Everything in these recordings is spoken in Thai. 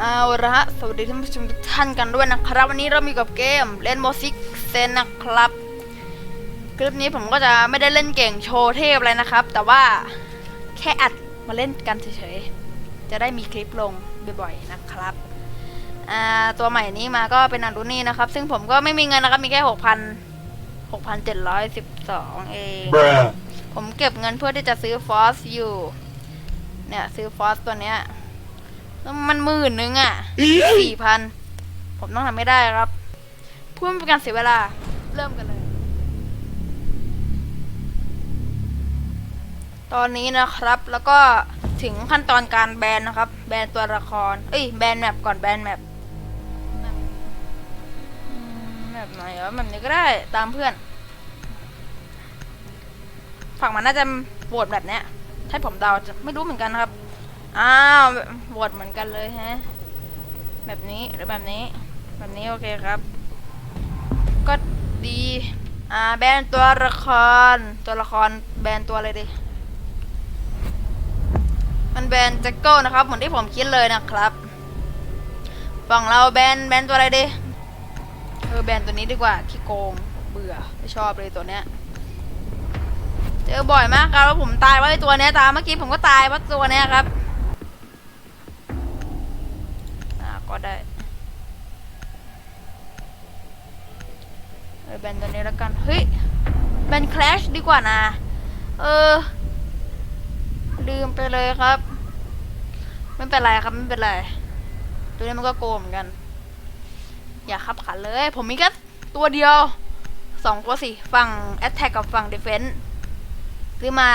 เอาละฮะสวัสดีท่านผู้ชมทุกท่านกันด้วยนะครับ วันนี้เรามีกับเกมเล่นโมซิกเซนนะครับ คลิปนี้ผมก็จะไม่ได้เล่นเก่งโชว์เทพอะไรนะครับ แต่ว่าแค่อัดมาเล่นกันเฉยๆ จะได้มีคลิปลงบ่อยๆนะครับอ่าตัวใหม่นี้มาก็เป็นอันดูนี่นะครับ ซึ่งผมก็ไม่มีเงินนะครับ มีแค่หกพันหกพันเจ็ดร้อยสิบสองเอง Bruh. ผมเก็บเงินเพื่อที่จะซื้อฟอสอยู่ เนี่ยซื้อฟอสตัวเนี้ยแล้ว มันหมื่นนึงอะสี่พันผมต้องทำไม่ได้ครับเพื่อไม่เป็นการเสียเวลา เริ่มกันเลย ตอนนี้นะครับแล้วก็ถึงขั้นตอนการแบนนะครับ แบนตัวละคร เอ้ยแบนแมปก่อนแบนแมปอืมแมปไหนเหรอแบบนี้ก็ได้ตามเพื่อน ฝั่งมันน่าจะโหวตแบบเนี้ยถ้าผมเดาจะไม่รู้เหมือนกันนะครับ อ้าวโหวตเหมือนกันเลยฮะ แบบนี้หรือแบบนี้ แบบนี้โอเคครับ ก็ดี อ่า แบนตัวละคร ตัวละครแบนตัวอะไรดีมันแบนแจ็คเกิลนะครับ เหมือนที่ผมคิดเลยนะครับฝั่งเราแบนแบนตัวอะไรดีเออแบนตัวนี้ดีกว่าขี้โกงเบื่อไม่ชอบเลยตัวเนี้ยเจอบ่อยมากครับว่าผมตายเพราะไอตัวเนี้ยตามเมื่อกี้ผมก็ตายเพราะตัวเนี้ยครับ ก็ได้เออแบนตัวนี้แล้วกัน เฮ้ย แบนคลาชดีกว่านะ เออ ลืมไปเลยครับ ไม่เป็นไรครับ ไม่เป็นไร ตัวนี้มันก็โกงเหมือนกัน อย่าขับขันเลย ผมมีแค่ตัวเดียวสองตัวสิ ฝั่ง Attack กับฝั่ง Defense ซื้อมา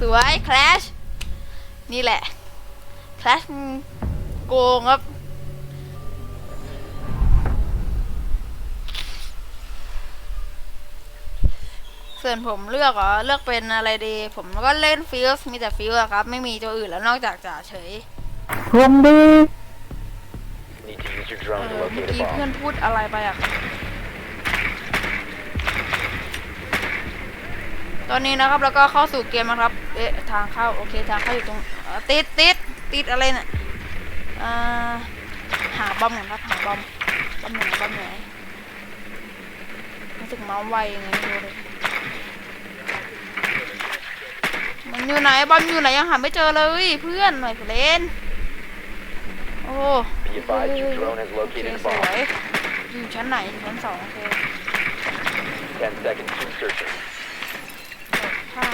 สวย Clash นี่แหละ Clash มัน โกงครับ ส่วนผมเลือกเหรอเลือกเป็นอะไรดี ผมก็เล่นฟิลส์มีแต่ฟิลส์อะครับ ไม่มีตัวอื่นแล้วนอกจากจ่าเฉย Need to use your เอ drone to อเมื่อ locate a กี้เพื่อน bomb. พูดอะไรไปอะครับตอนนี้นะครับแล้วก็เข้าสู่เกมนะครับ เอ๊ะทางเข้าโอเคทางเข้าอยู่ตรงเอ่อติดติดติดอะไรเนี่ย อ่าหาบอมก่อนครับหาบอมบอมไหนบอมไหนรู้สึกเมาส์ไวยังไงไม่รู้เลยมันอยู่ไหนบอมอยู่ไหนยังหาไม่เจอเลยเพื่อนหน่อยเล่นโอ้ Be advised your drone has โอเค located a สว bomb. ยอยู่ชั้นไหนอยู่ชั้นสองโอเค10 seconds to insertion. ข้าง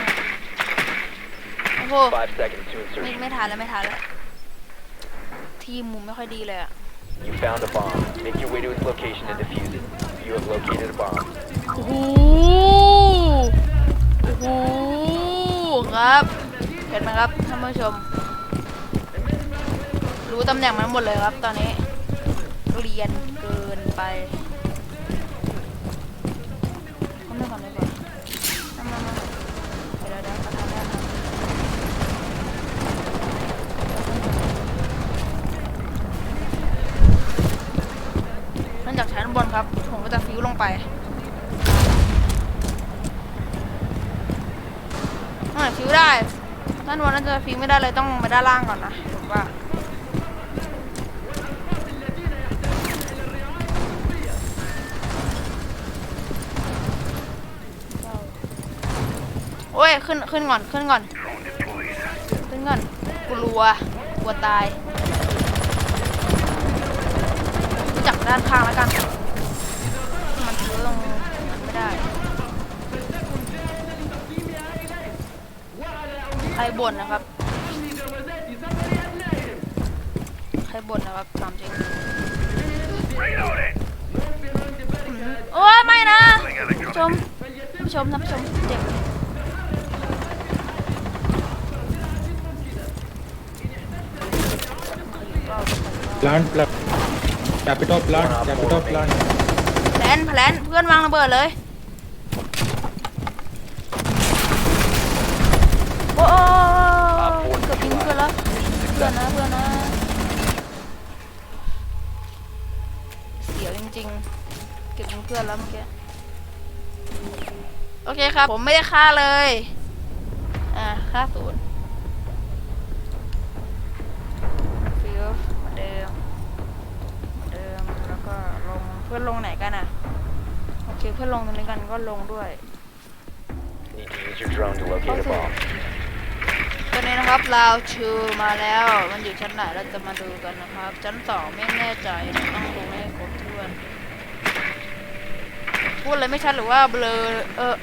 โอ้โห 5 seconds to ไม่ insertion. ไม่ทันแล้วไม่ทันแล้ว ทีมมุมไม่ค่อยดีเลยอะ You found a bomb. Make your way to its location and defuse it. You have located a bomb. โอ้โหโอ้โหครับเห็นไหมครับท่านผู้ชม รู้ตำแหน่งมันหมดเลยครับ ตอนนี้ เรียนเกินไป เริ่านบนครับ ผมก็จะฟิวลงไปอ่ฟิวได้ด้านบนน่าจะฟิวไม่ได้เลยต้องลงไปด้านล่างก่อนนะผมว่าโอ้ย ขึ้น ขึ้นก่อน ขึ้นก่อน ขึ้นก่อน กลัว กลัวตาย จับด้านข้างแล้วกัน ไม่ได้ใครบ่นนะครับใครบ่นนะครับตามจริงอืมโอ้ยไม่นะผู้ชมผู้ชมท่านผู้ชมเจ็บ plant plant capital plant capital plant แพลนแพลนเพื่อนวางระเบิดเลย พื่อนนะเพื่อนนะเสียวจริงๆ เก็บเพื่อนแล้วเมื่อกี้โอเคครับ ผมไม่ได้ฆ่าเลย อ่าฆ่าศูนย์ฟิลเหมือนเดิมเหมือนเดิมแล้วก็ลงเพื่อนลงไหนกันอะ โอเคเพื่อนลงตรงนี้กันก็ลงด้วย use your drone to locate a bomb. ตอนนี้นะครับลาวชูมาแล้ว มันอยู่ชั้นไหนเราจะมาดูกันนะครับ ชั้นสองไม่แน่ใจต้องดูให้ครบถ้วนพูดอะไรไม่ชัดหรือว่าเบลอเออ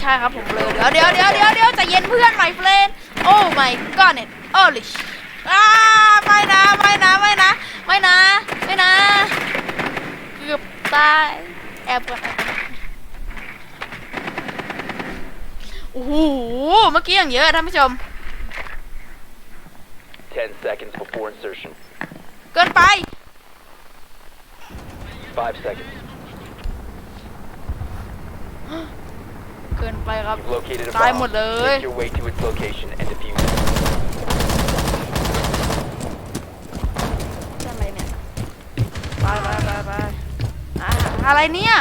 ใช่ครับผมเบลอเดี๋ยวเดี๋ยวเดี๋ยวเดี๋ยวเดี๋ยวจะเย็นเพื่อนใหม่เฟรนโอ้ my god it โอ้ลิชอ้าไม่นะไม่นะไม่นะไม่นะไม่นะเกือบตายแอบก่อนแอบก่อนโอ้โหเมื่อกี้อย่างเยอะท่านผู้ชม 10 seconds before insertion. เกินไป 5 seconds. เกินไปครับ You've located a ตาย bomb. หมดเลย Make your way to its location and defuse it. อะไรเนี่ยไปไปไปไปอะอะไรเนี่ย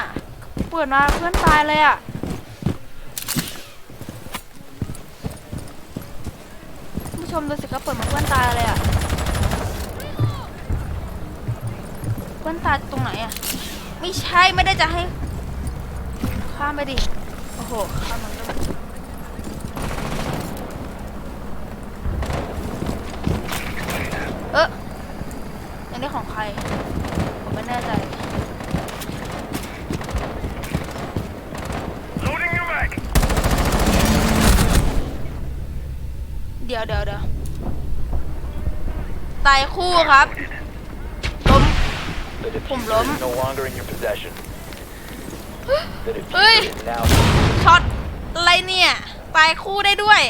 เปิดมาเพื่อนตายเลยอะ ผู้ช มดูสิครับเปิดมาเพื่อนตายเลยอะเพื่อนตายตรงไหนอะ ไม่ใช่ไม่ได้จะให้ข้ามไปดิ โอ้โหข้ามมันก็วยเอออันนี้ของใคร ผมไม่แน่ใจ เดี๋ยวเดี๋ยวเดี๋ยวตายคู่ครับ ล้ม The Không diffuser lắm. is no longer in your possession. The Ê. diffuser is now ช็อตอะไรเนี่ย ตายคู่ได้ด้วย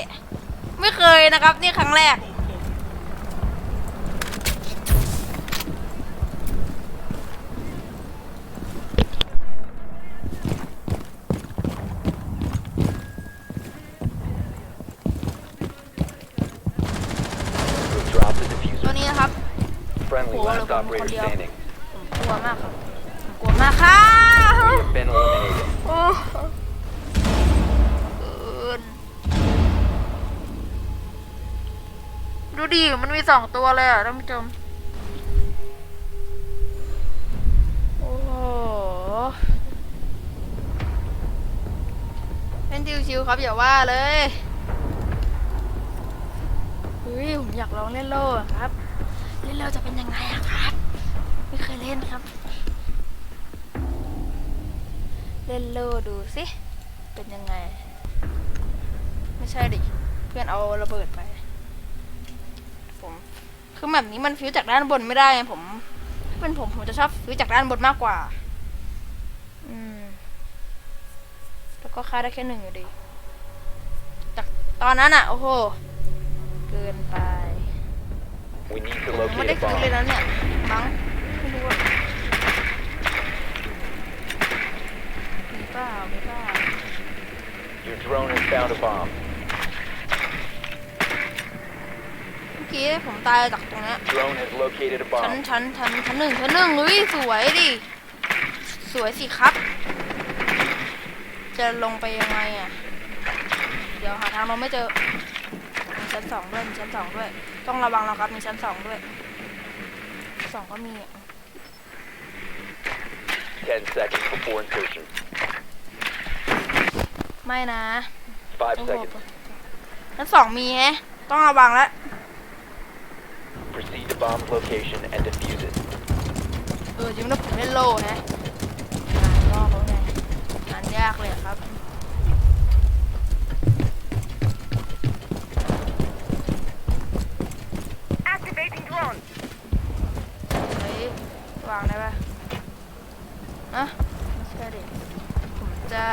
ไม่เคยนะครับ นี่ครั้งแรก You've dropped the ตัว diffuser. นี้นะครับ Friendly Ủa, last là còn operator con đeo. standing. ผมกลัวมากครับผมกลัวมากค่ะ You have been eliminated. โอ้เกินดูดิ มันมีสองตัวเลยอะท่านผู้ชมโอ้โหเล่นชิวๆครับอย่าว่าเลยเฮ้ยผมอยากลองเล่นโล่อะครับ เล่นโล่จะเป็นยังไงอะครับ ไม่เคยเล่นครับ เล่นโล่ดูสิ เป็นยังไง ไม่ใช่ดิ เพื่อนเอาระเบิดไป ผม คือแบบนี้มันฟิวจากด้านบนไม่ได้ไงผม ถ้าเป็นผมผมจะชอบฟิวจากด้านบนมากกว่า อืม แล้วก็ค่าได้แค่หนึ่งอยู่ดี จากตอนนั้นอะโอ้โห เกินไป We need to ผมไม่ locate ได้ a ฟิวเลย bomb. นะเนี่ย มั้งไม่รู้อะมีเปล่ามีเปล่า Your drone has found a bomb. เมื่อกี้ผมตายจากตรงเนี้ย Drone has located a ชั้น bomb. ชั้นชั้นชั้นหนึ่งชั้นหนึ่งเฮ้ยสวยดิ สวยสิครับ จะลงไปยังไงอะ เดี๋ยวหาทางลงไม่เจอ มีชั้นสองด้วยมีชั้นสองด้วย ต้องระวังนะครับมีชั้นสองด้วยสองก็มีอะ10 seconds before insertion. ไม่นะ 5โอ้โห seconds. ชั้นสองมีแฮะต้องระวังแล้ว Proceed to bomb's location and defuse it. เออจริงนะผมเล่นโล่นะงานรอบแล้วไงงานยากเลยอะครับ Activating drone. เฮ้ย วางได้ปะนะไม่ใช่ดิผมจะ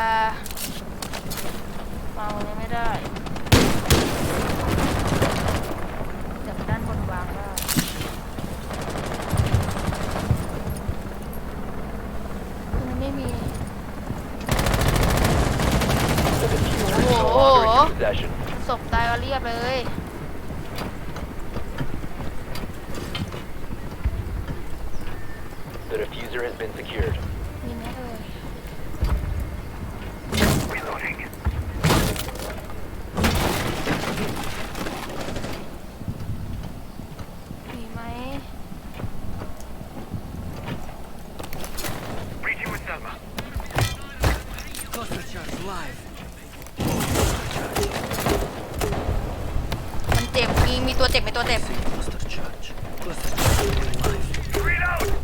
วางตรงนี้ไม่ได้จากด้านบนวางได้มันไม่มี The diffuser is no Oh. longer in your possession. ศพตายก็เรียบเลย been secured. มีไหมเอ่ย Reloading. มีไหม Breaching with Selma. Cluster charge live. มันเจ็บมีมีตัวเจ็บมีตัวเจ็บ Cluster charge. Cluster charge live. Reload!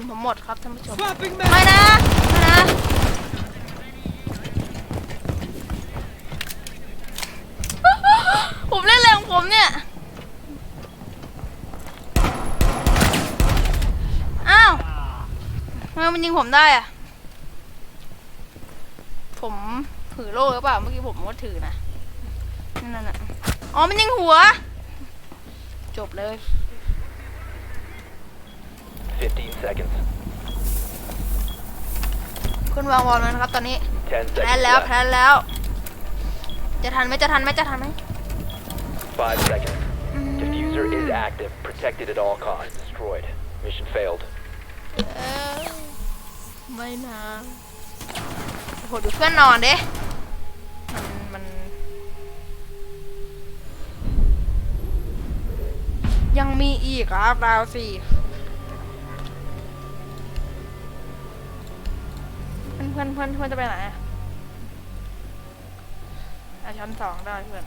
นผมหมดครับท่านผู้ชมไม่นะไม่นะผมเล่นแรงผมเนี่ยอ้าวทำไมมันยิงผมได้อะผมถือโล่หรือเปล่าเมื่อกี้ผมก็ถือนะนั่นน่ะอ๋อมันยิงหัว จบเลย 15 seconds. คุณวางวอลแล้วนะครับ ตอนนี้ 10แพ้ seconds แล้ว left. แพ้แล้ว จะทันไหมจะทันไหมจะทันไหม5 seconds. Diffuser is active. Protected at all costs. Destroyed. Mission failed. เอ้ยไม่นะโอ้โหดูเพื่อนนอนเด้มันมัน ยังมีอีกครับดาวสี่ พื่อนเพื่อนเพื่อนเพื่อนจะไปไหนอะอะชั้นสองได้เพื่อน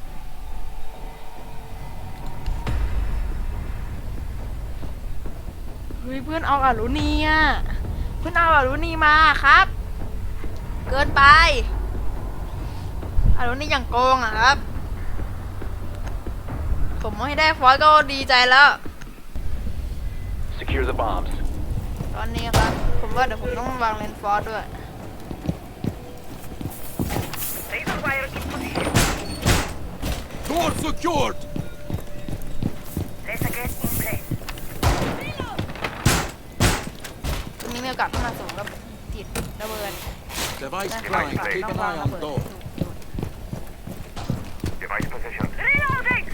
เฮ้ยเพื่อนเอาอารุณีอะเพื่อนเอาอารุณีมาครับ เกินไปอารุณีอย่างโกงอะครับ ผมไม่ได้ฟอสก็ดีใจแล้ว Secure the bombs. ตอนนี้ครับ ผมว่าเดี๋ยวผมต้องวางเลนฟอสด้วย Door secured! Laser gate in place. ตรงนี้มีโอกาสเข้ามาสูงก็ติดระเบิด Device นะ prime. ครับ Keep ต้อง an วาง eye ระ on เบิด door. Device position. Reloading!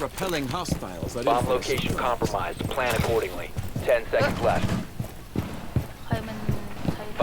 Repelling hostiles at Bomb infancy. location compromised. Plan accordingly. 10 seconds left. ใครมันใค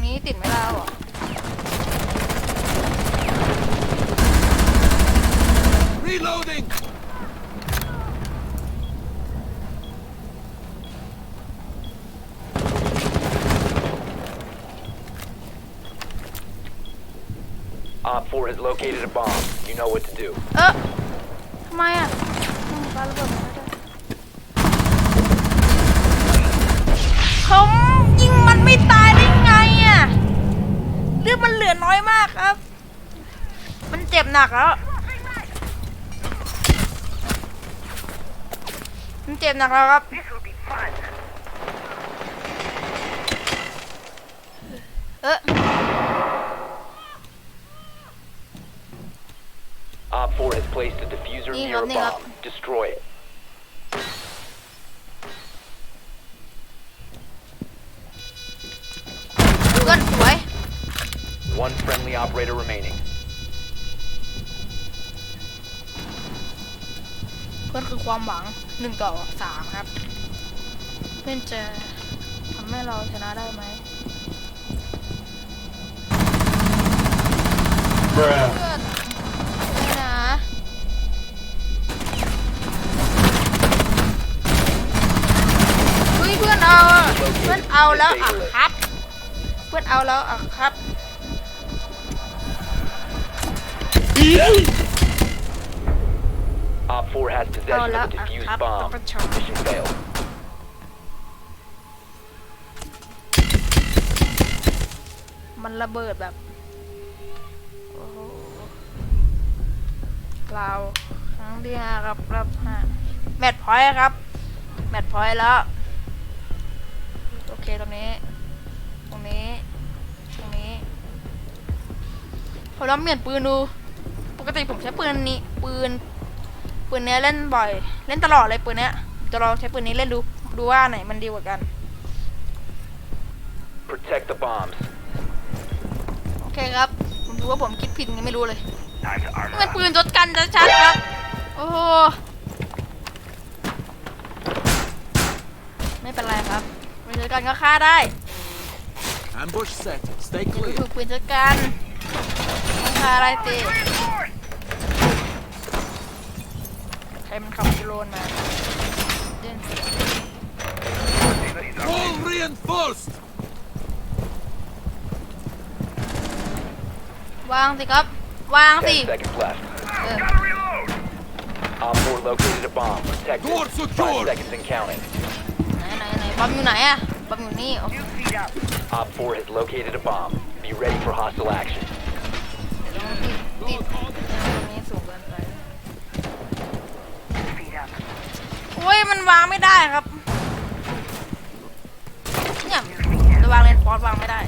รงนี้ติดไม่ได้หรอ Reloading! Op 4 has located a bomb. You know what to do. เออทำไมอะอืมปาระเบิดมาแล้วด้วยผมยิงมันไม่ตาย นเหลือน้อยมากครับ มันเจ็บหนักแล้ว มันเจ็บหนักแล้วครับ This will be fun. เออ Op 4 has placed a diffuser Hang near a on, hang on. bomb. Destroy it. One friendly operator remaining. เพื่อนคือความหวังหนึ่งต่อสามครับ เพื่อนจะทำให้เราชนะได้ไหมเพื่อนไม่นะ เฮ้ยเพื่อนเอาอะเพื่อนเอาแล้วอะครับ เพื่อนเอาแล้วอะครับ Op 4 has เอา possession แล้ว of a อะ diffused ครับ bomb. ท่านผู้ชม Mission failed. มันระเบิดแบบ โอ้โหเราครั้งที่ห้าครับรอบห้าแมตช์พอยต์ครับ แมตช์พอยต์แล้ว โอเคตรงนี้ ตรงนี้ ตรงนี้ ผมลองเปลี่ยนปืนดูป กติผมใช้ปืนนี้ปืน ปืนเนี้ยเล่นบ่อย เล่นตลอดเลยปืนเนี้ยจะลองใช้ปืนนี้เล่นดูดูว่าไหนมันดีกว่ากัน Protect the bombs. โอเคครับ ผมดูว่าผมคิดผิดยังไม่รู้เลย Time to armor นี่มัน up. ปืนจดกันชัดๆครับ โอ้โหไม่เป็นไรครับปืนจดกันก็ฆ่าได้ Ambush set. Stay ถู clear. กปืนจดกันต้องฆ่าอะไรตี ครมันขับโดรนมาเดิน All reinforced. วางสิครับ วางสิ 10 seconds left. เออ Gotta reload. Op 4 located a bomb. Protect Door it. secured. 5 seconds and counting. ไหนไหนไหนบอมอยู่ไหนอะบอมอยู่นี่โอเค Few feet up. Op 4 has located a bomb. Be ready for hostile action. ยังติดติด อ้ยมันวางไม่ได้ครับ เนี่ยจะวางเลนฟอสวางไม่ได้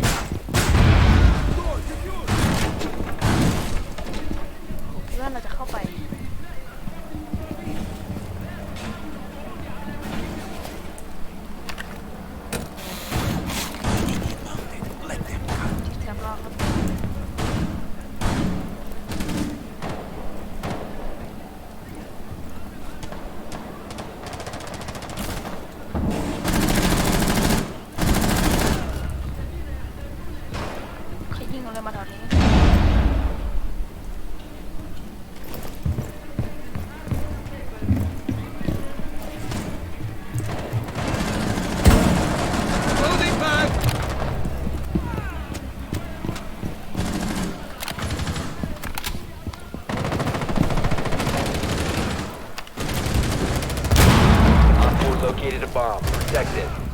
เพื่อนเราจะเข้าไป bomb. Protect it.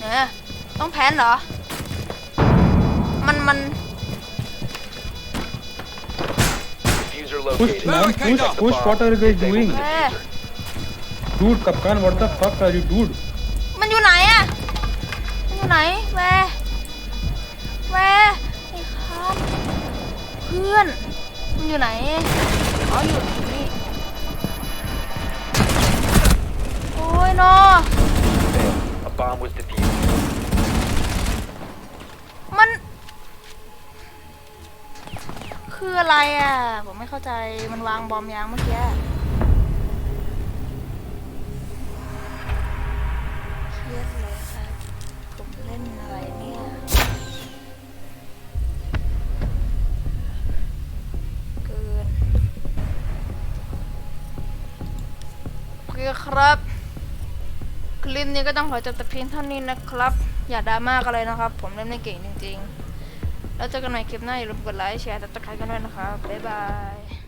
เนี่ยต้องแพนเหรอ มันมัน Diffuser Push, located. man, Barricade push, up. push. What are you guys Disable doing? the เอ้ย diffuser. Dude, Kapkan, what the fuck are you, dude? มันอยู่ไหนอะมันอยู่ไหน แวร์แวร์ไอ้ครับ เพื่อน มันอยู่ไหน อ๋อ อยู่นี่ โอ้ยนอ A bomb was คืออะไรอะ ผมไม่เข้าใจมันวางบอมยางเมื่อกี้เครียดเลยครับ ผมเล่นอะไรเนี่ย เกินโอเคครับ คลิปนี้ก็ต้องขอจบแต่เพียงเท่านี้นะครับ อย่าดราม่ากันเลยนะครับ ผมเล่นไม่เก่งจริง ๆ แล้วเจอกันใหม่คลิปหน้าอย่าลืมกดไลค์แชร์ติดตามกันด้วยนะครับบ๊ายบาย